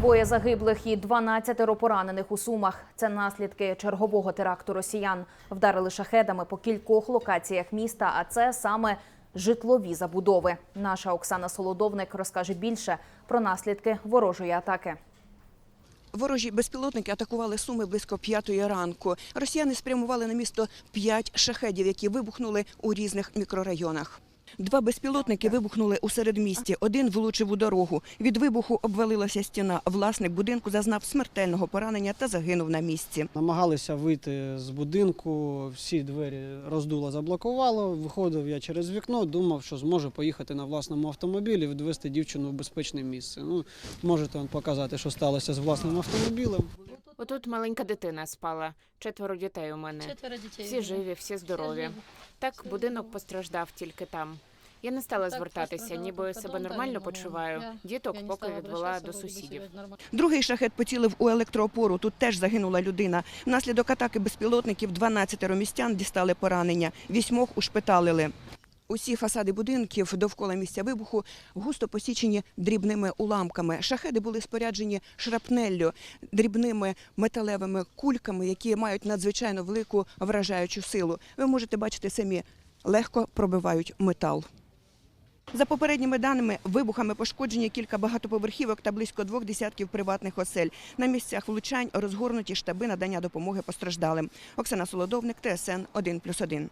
Двоє загиблих і 12 поранених у Сумах. Це наслідки чергового теракту росіян. Вдарили шахедами по кількох локаціях міста, а це саме житлові забудови. Наша Оксана Солодовник розкаже більше про наслідки ворожої атаки. Ворожі безпілотники атакували Суми близько п'ятої ранку. Росіяни спрямували на місто п'ять шахедів, які вибухнули у різних мікрорайонах. Два безпілотники вибухнули у середмісті. Один влучив у дорогу. Від вибуху обвалилася стіна. Власник будинку зазнав смертельного поранення та загинув на місці. Намагалися вийти з будинку, всі двері роздуло, заблокувало. Виходив я через вікно, думав, що зможу поїхати на власному автомобілі, відвести дівчину в безпечне місце. Ну, можете вам показати, що сталося з власним автомобілем. Отут маленька дитина спала, четверо дітей у мене. Четверо дітей. Всі живі, всі здорові. Так, будинок постраждав тільки там. Я не стала звертатися, ніби себе нормально почуваю. Діток поки відвела до сусідів. Другий шахет поцілив у електроопору. Тут теж загинула людина. Внаслідок атаки безпілотників 12 містян дістали поранення. Вісьмох ушпиталили. Усі фасади будинків довкола місця вибуху густо посічені дрібними уламками. Шахеди були споряджені шрапнеллю, дрібними металевими кульками, які мають надзвичайно велику вражаючу силу. Ви можете бачити самі, легко пробивають метал. За попередніми даними, вибухами пошкоджені кілька багатоповерхівок та близько двох десятків приватних осель. На місцях влучань розгорнуті штаби надання допомоги постраждалим. Оксана Солодовник, ТСН 1+,1.